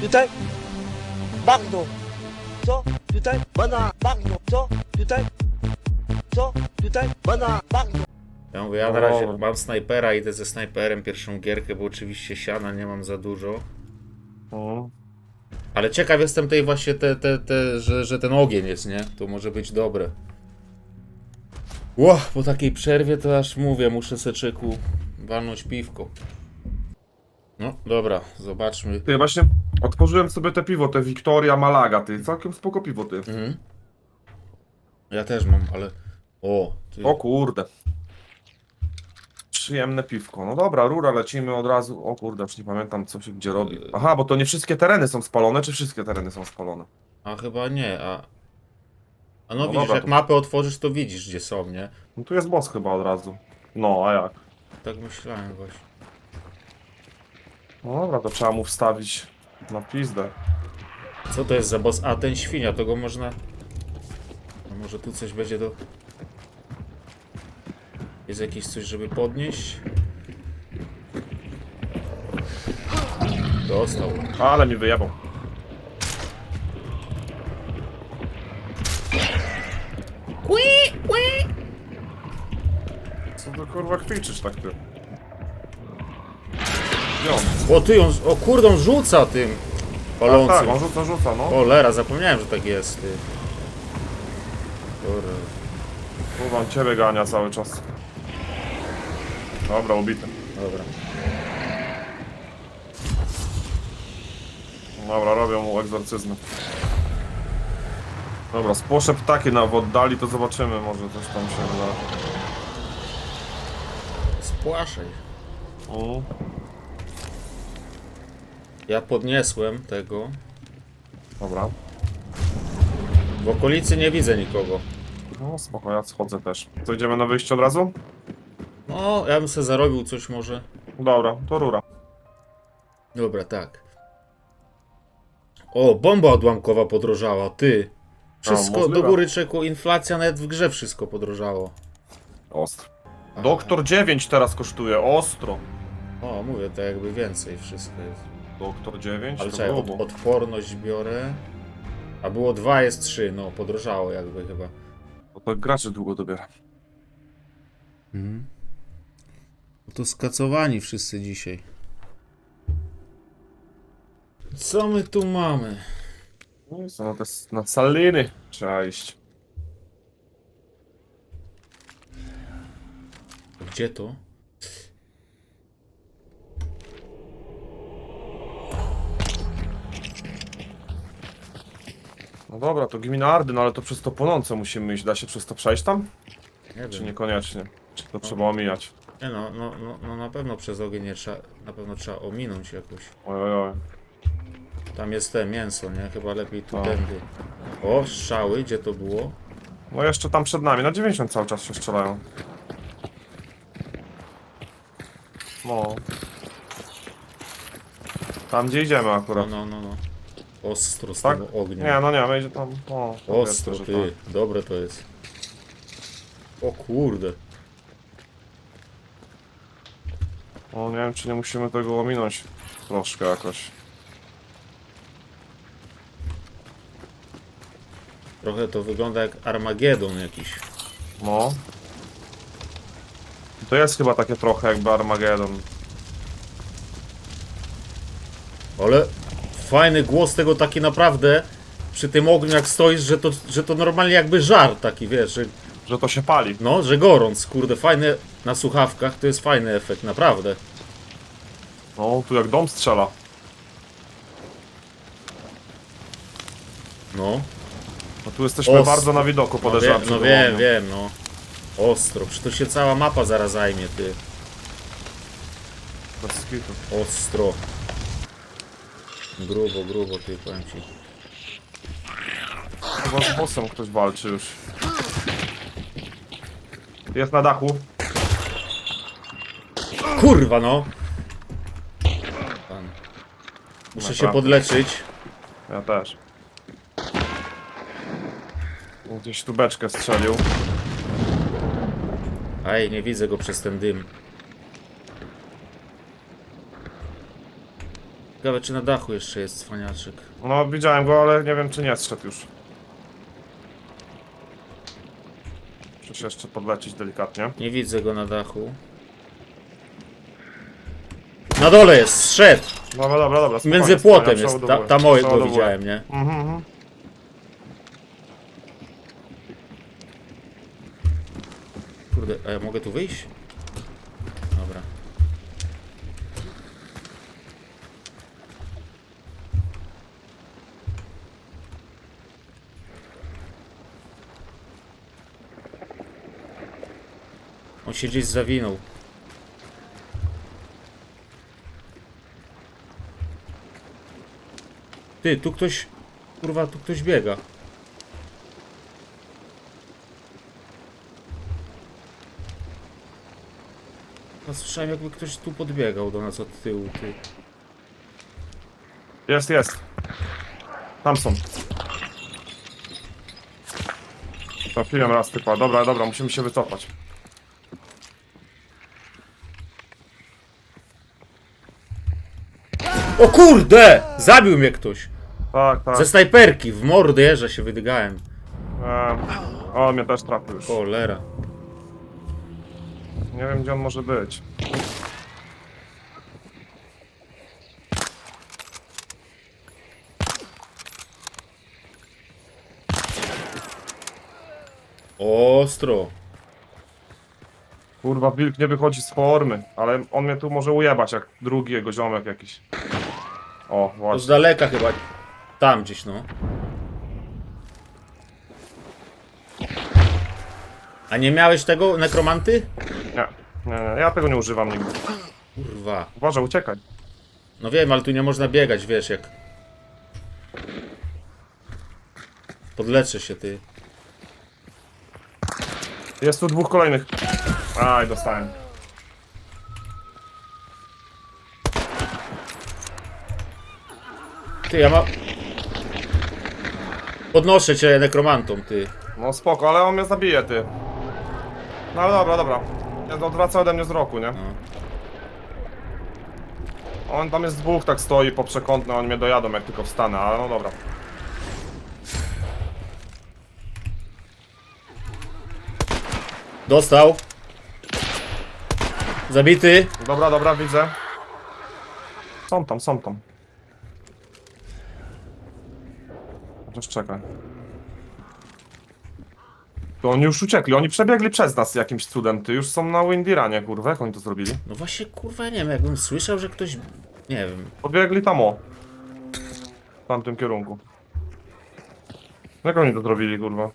Tutaj bagno. Co? Tutaj bana bagno. Co? Tutaj co? Tutaj bana bagno. Ja mówię, ja na O, razie dobra. mam snajpera, idę ze snajperem pierwszą gierkę, bo oczywiście siana nie mam za dużo. Mhm. Ale ciekaw jestem tej właśnie, te, te, te, że, że ten ogień jest, nie? To może być dobre. Ło, po takiej przerwie to aż mówię, muszę se czeku walnąć piwko. No, dobra, zobaczmy. Ty, właśnie otworzyłem sobie te piwo, te Victoria Malaga, ty. Całkiem spoko piwo, ty. Mhm. Ja też mam, ale... O, ty... O kurde. Przyjemne piwko. No dobra, rura, lecimy od razu. O kurde, już nie pamiętam co się gdzie robi. Aha, bo to nie wszystkie tereny są spalone, czy wszystkie tereny są spalone? A chyba nie, a... A no, No widzisz, dobra, jak to- mapę otworzysz, to widzisz, gdzie są, nie? No tu jest boss chyba od razu. No, a jak? Tak myślałem właśnie. No dobra, to trzeba mu wstawić na pizdę. Co to jest za boss? A, ten świnia, to go można... A może tu coś będzie do... Jest jakieś coś, żeby podnieść? Dostał. Ale mi wyjebał. Co ty kurwa kwiczysz tak ty? Gdzie on? O, ty, on... O kurde, on rzuca tym! Tak, tak, Palącym. on rzuca, rzuca, no. Cholera, zapomniałem, że tak jest, ty. Kurde. Kurwa, on ciebie gania cały czas. Dobra, ubity. Dobra. Dobra, robią mu egzorcyzmy. Dobra, spłoszę ptaki na w oddali, to zobaczymy, może coś tam się uda. Spłaszaj. Mm. Ja podniesłem tego. Dobra. W okolicy nie widzę nikogo. No spoko, ja schodzę też. To idziemy na wyjście od razu? No, ja bym sobie zarobił coś może. Dobra, to rura. Dobra, tak. O, bomba odłamkowa podrożała, ty. Wszystko do możliwe. góry czeku, inflacja nawet w grze wszystko podrożało. Ostro. Aha. Doktor 9 teraz kosztuje, ostro. O, mówię, to jakby więcej wszystko jest. Doktor 9, Ale to czekaj, od, odporność biorę. A było 2, jest 3, no podrożało jakby chyba. Bo to graczy długo dobiera. Mhm. To skacowani wszyscy dzisiaj. Co my tu mamy? No i co, no to jest na saliny trzeba iść. Gdzie to? No dobra, to gmina Ardy, no ale to przez to płonące musimy iść. Da się przez to przejść tam? Nie Czy wiem. niekoniecznie? Czy to trzeba omijać? Nie no, no, no, no na pewno przez ogień nie trzeba, na pewno trzeba ominąć jakoś. Oj, oj, oj. Tam jest te mięso, nie? Chyba lepiej tu Tak. tędy. O, strzały, gdzie to było? No jeszcze tam przed nami, na 90 cały czas się strzelają. No. Tam gdzie idziemy No, akurat. no, no, no. Ostro z Tak? tym ogniem. Nie, no nie, wejdzie tam. O, Ostro, powiedzmy, że ty. Dobre to jest. O kurde. tak. O, nie wiem, czy nie musimy tego ominąć troszkę jakoś. Trochę to wygląda jak Armagedon jakiś. No. To jest chyba takie trochę jakby Armageddon. Ale fajny głos tego taki naprawdę przy tym ogniu jak stoisz, że to, że to normalnie jakby żar taki, wiesz, że, Że to się pali. no, że gorąc, kurde, fajne na słuchawkach, to jest fajny efekt, naprawdę. No, tu jak dom strzela. No, No tu jesteśmy Ostro. bardzo na widoku, no, podejrzewam. wiem, no wiem, wiem, no. Ostro, przecież to się cała mapa zaraz zajmie, ty. Bez kitu. Ostro. Grubo, grubo, ty, powiem ci. Chyba z bossem ktoś walczy już. Jest na dachu. Kurwa, no! Pan. Muszę się podleczyć. Ja też. Gdzieś tu beczkę strzelił. Aj, nie widzę go przez ten dym. Ciekawe, czy na dachu jeszcze jest cwaniaczek. No widziałem go, ale nie wiem czy nie zszedł już. Muszę się jeszcze podlecieć delikatnie. Nie widzę go na dachu. Na dole jest, zszedł! Dobra, dobra, dobra. spokojnie, Między płotem jest, ta, przeładowuję, tam mojego przeładowuję. widziałem, nie? Mhm, mhm. Kurde, a ja mogę tu wyjść? Się gdzieś zawinął. Ty, tu ktoś... Kurwa, tu ktoś biega. Ja słyszałem jakby ktoś tu podbiegał do nas od tyłu, ty. Jest, jest. Tam są. Trafiłem raz typa. Dobra, dobra, musimy się wycofać. O kurde! Zabił mnie ktoś! Tak, tak. Ze snajperki, w mordę że się wydygałem. Eee, o, mnie też trafił już. Cholera. Nie wiem gdzie on może być. Ostro. Kurwa, wilk nie wychodzi z formy, ale on mnie tu może ujebać jak drugi jego ziomek jakiś. O, To z właśnie. daleka chyba. Tam gdzieś, no. A nie miałeś tego nekromanty? Nie, nie, nie, ja tego nie używam nigdy. Kurwa. Uważaj, uciekaj. No wiem, ale tu nie można biegać, wiesz jak. Podleczę się, ty. Jest tu dwóch kolejnych. Aj, dostałem. Ty, ja mam... Podnoszę cię nekromantą, ty. No spoko, ale on mnie zabije, ty. No ale dobra, dobra. Ja odwraca ode mnie wzroku, nie? No. On tam jest dwóch, tak stoi po przekątne, oni mnie dojadą jak tylko wstanę, ale no dobra. Dostał. Zabity. Dobra, dobra, widzę. Są tam, są tam. Chociaż czekaj. To oni już uciekli, oni przebiegli przez nas jakimś cudem, ty już są na Windiranie, kurwa, jak oni to zrobili? No właśnie, kurwa, nie wiem, jakbym słyszał, że ktoś... Nie wiem. Pobiegli tam o. W tamtym kierunku. Jak oni to zrobili, kurwa?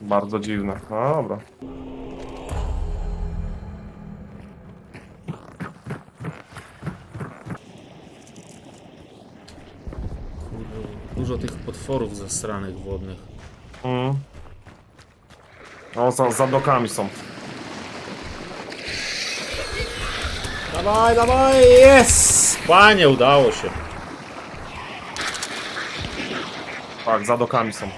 Bardzo dziwne. No dobra. Dużo tych potworów zasranych wodnych. Mm. O, za, za dokami są. Dawaj, dawaj, jest! Panie, udało się. Tak, za dokami są.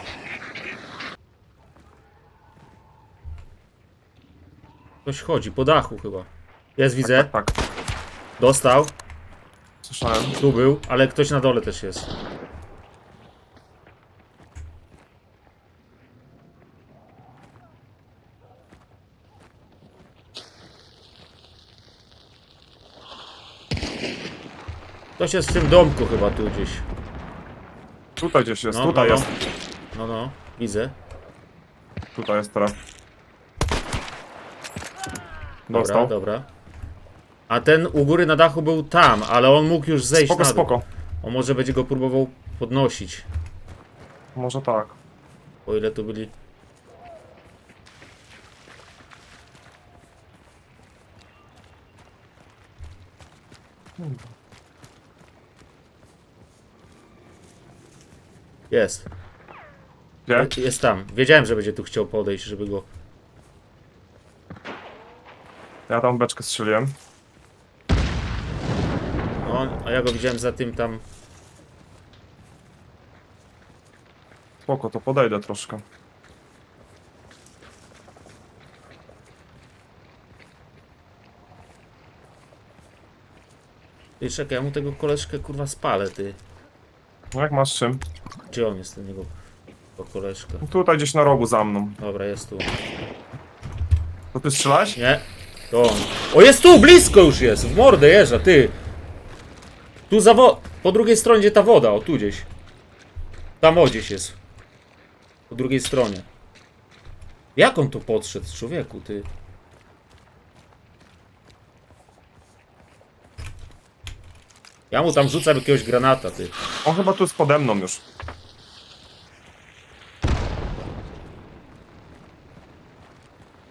Ktoś chodzi, po dachu chyba. Jest, widzę. Tak, tak. Dostał. Słyszałem. Tu był, ale ktoś na dole też jest. Ktoś jest w tym domku chyba tu gdzieś. Tutaj gdzieś jest, No, tutaj no, jest. No, no, widzę. Tutaj jest teraz. Dobra, Dostał. dobra. A ten u góry na dachu był tam, ale on mógł już zejść Spoko, na dół. spoko. On może będzie go próbował podnosić. Może tak. O ile tu byli. Jest. Gdzie? Jest tam. Wiedziałem, że będzie tu chciał podejść, żeby go. Ja tam beczkę strzeliłem. No, a ja go widziałem za tym tam. Spoko, to podejdę troszkę. Ty czekaj, ja mu tego koleżkę kurwa spalę, ty. No jak masz czym? Gdzie on jest, ten jego to koleżka? Tutaj gdzieś na rogu za mną. Dobra, jest tu. To ty strzelałeś? Nie? To on. O, jest tu, blisko już jest, w mordę jeżdża, ty. Tu za wo... Po drugiej stronie gdzie ta woda, o tu gdzieś. Tam o gdzieś jest. Po drugiej stronie. Jak on tu podszedł, człowieku, ty? Ja mu tam rzucam jakiegoś granata, ty. On chyba tu jest pode mną już.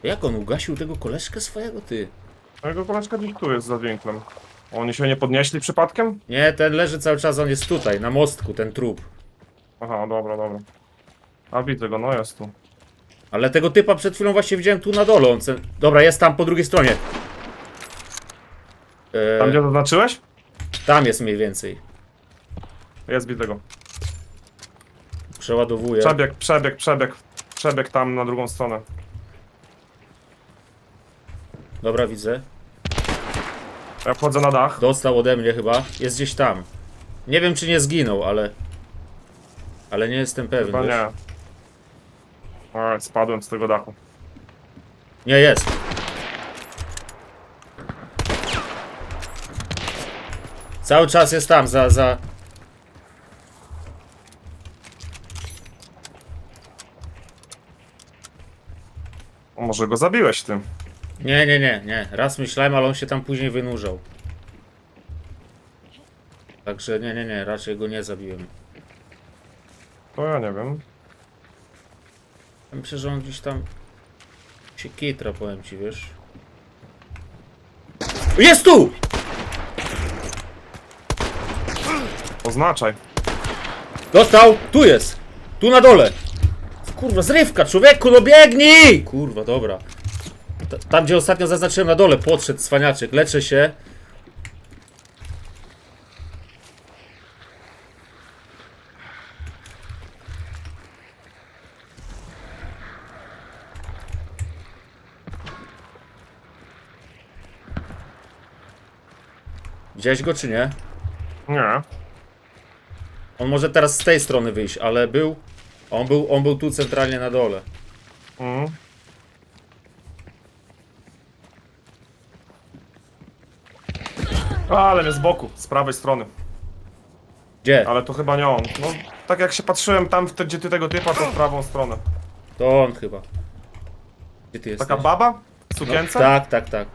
Jak on ugasił tego koleżkę swojego, ty? A Jego koleżka gdzieś tu jest za winklem. Oni się nie podnieśli przypadkiem? Nie, ten leży cały czas, on jest tutaj, na mostku, ten trup. Aha, dobra, dobra. A widzę go, no jest tu. Ale tego typa przed chwilą właśnie widziałem tu na dole. On se... Dobra, jest tam po drugiej stronie. E, Tam gdzie zaznaczyłeś? Tam jest mniej więcej. Jest, widzę go. Przeładowuję. Przebieg, przebieg, przebieg. Przebieg tam na drugą stronę. Dobra, widzę. Ja wchodzę na dach. Dostał ode mnie chyba. Jest gdzieś tam. Nie wiem, czy nie zginął, ale... Ale nie jestem pewien. Chyba wiesz? nie. Oj, spadłem z tego dachu. nie jest. Cały czas jest tam, za... za... Może go zabiłeś tym. Nie, nie, nie, nie. Raz myślałem, ale on się tam później wynurzał. Także nie, nie, nie, raczej go nie zabiłem. To ja nie wiem. Myślę, że on gdzieś tam się kitra, powiem ci, wiesz. Jest tu! Oznaczaj. Dostał! Tu jest! Tu na dole! Kurwa, zrywka, człowieku, no biegnij! Kurwa, dobra. Ta- Tam, gdzie ostatnio zaznaczyłem na dole, podszedł cwaniaczek. Leczę się. Widziałeś go, czy nie? Nie. On może teraz z tej strony wyjść, ale był. On był, on był tu centralnie na dole. Mhm. Ale mnie z boku, z prawej strony. Gdzie? Ale to chyba nie on. No, tak jak się patrzyłem tam, w te, gdzie ty tego typa, to w prawą stronę. To on chyba. Gdzie ty jesteś? Taka baba? W no, sukience? tak, tak, tak.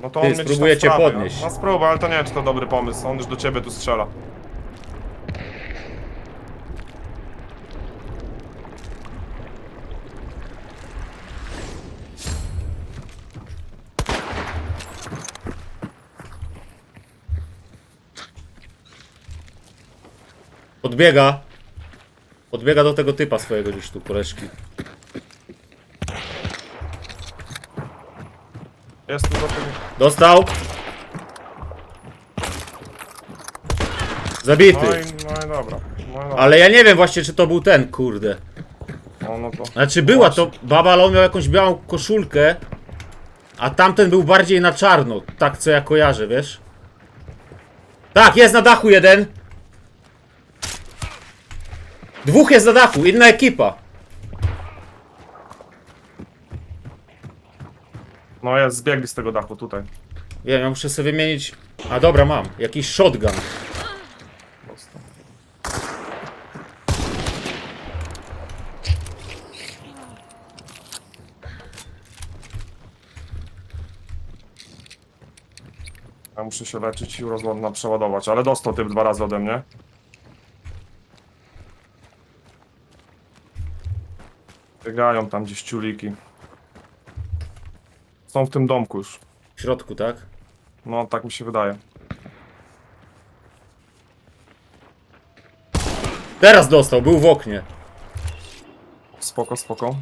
No to Ty, on mnie gdzieś spróbuję tam z cię prawej, podnieść. No, no spróbuj, ale to nie wiem, czy to dobry pomysł. On już do ciebie tu strzela. Podbiega. Podbiega do tego typa swojego gdzieś tu, koleżki. Jest tu do tego. Dostał. Zabity. No i, no i dobra. No i dobra. Ale ja nie wiem właśnie, czy to był ten, kurde. No, no to. Znaczy była to baba, ale on miał jakąś białą koszulkę. A tamten był bardziej na czarno. Tak, co ja kojarzę, wiesz? Tak, jest na dachu jeden. Dwóch jest na dachu, inna ekipa. No jest, zbiegli z tego dachu tutaj. Wiem, ja muszę sobie wymienić... A dobra, mam. Jakiś shotgun. Prosto. Ja muszę się leczyć i rozładna przeładować, ale dostał typ dwa razy ode mnie. Biegają tam gdzieś ciuliki. Są w tym domku już. W środku, tak? No, tak mi się wydaje. Teraz dostał, był w oknie. Spoko, spoko.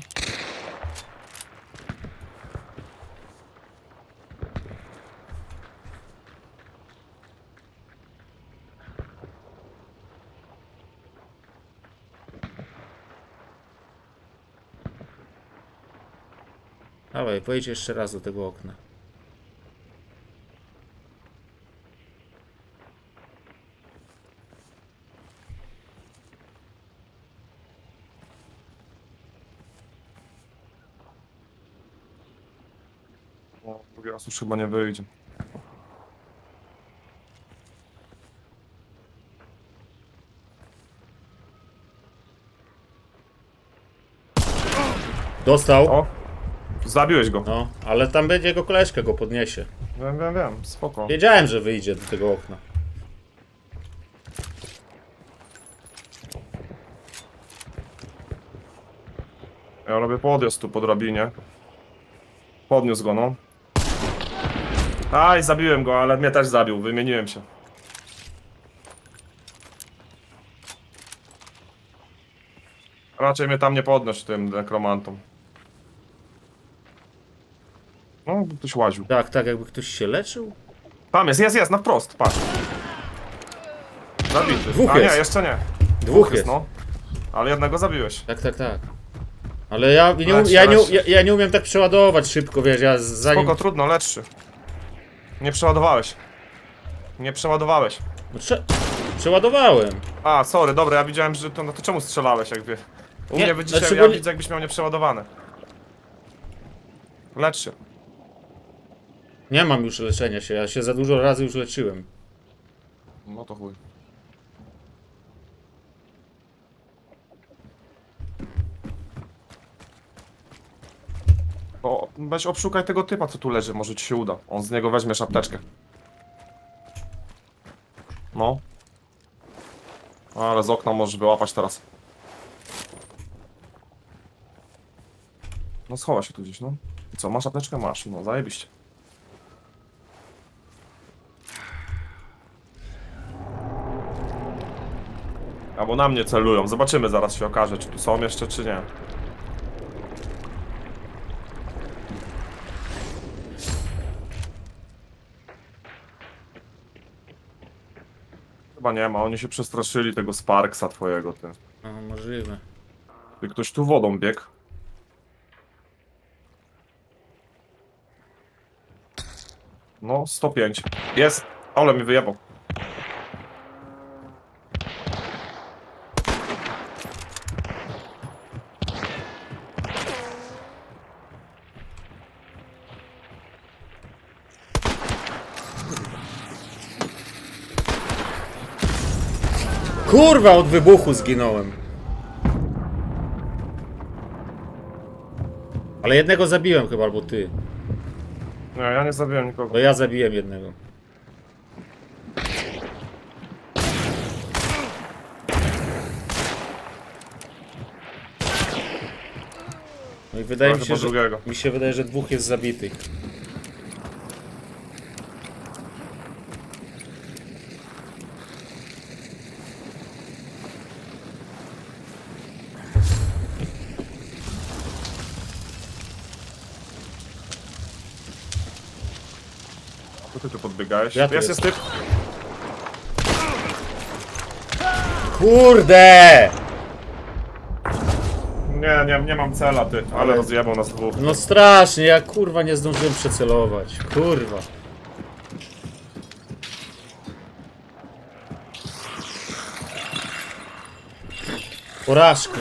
Dawaj, wejdź jeszcze raz do tego okna. No, drugi raz już chyba nie wyjdzie. Dostał. O, Zabiłeś go. No, ale tam będzie jego koleżka go podniesie. Wiem, wiem, wiem. Spoko. Wiedziałem, że wyjdzie do tego okna. Ja robię podjazd tu po drabinie. Podniósł go, no. Aj, zabiłem go, ale mnie też zabił. Wymieniłem się. Raczej mnie tam nie podnoś tym nekromantą. No, ktoś łaził. Tak, tak, jakby ktoś się leczył. Tam jest, jest, jest, na wprost, patrz. Zabity. Dwóch A jest. nie, jeszcze nie. Dwóch jest. no. Ale jednego zabiłeś. Tak, tak, tak. Ale ja nie, um- ja, nie, ja, ja nie umiem tak przeładować szybko, wiesz, ja zanim... Spoko, trudno, lecz Nie przeładowałeś. Nie przeładowałeś. No, Prze... Przeładowałem. A, sorry, dobra, ja widziałem, że to, no to czemu strzelałeś jakby? U Nie, mnie wy dzisiaj, znaczy, ja nie- widzę jakbyś miał nieprzeładowane. Lecz się. Nie mam już leczenia się, ja się za dużo razy już leczyłem. No to chuj. O, weź obszukaj tego typa, co tu leży, może ci się uda. On z niego weźmie szapteczkę. No. Ale z okna możesz wyłapać teraz. No schowa się tu gdzieś, no. I co, masz apteczkę? Masz, no zajebiście. Albo na mnie celują. Zobaczymy, zaraz się okaże, czy tu są jeszcze, czy nie. Chyba nie ma, oni się przestraszyli tego Sparksa twojego, ty. No, możliwe. Ty ktoś tu wodą biegł. No, 105. Jest! Ale mi wyjebał. Kurwa, od wybuchu zginąłem. Ale jednego zabiłem chyba, albo ty. Nie, ja nie zabiłem nikogo. To ja zabiłem jednego. No i wydaje mi Chyba się, że, drugiego. mi się wydaje, że dwóch jest zabitych. To ty tu podbiegałeś. Ja tu jest, jest typ. Kurde! Nie, nie, nie mam cela, ty. Ale rozjebał nas dwóch. No strasznie, ja kurwa nie zdążyłem przecelować. Kurwa. Porażka.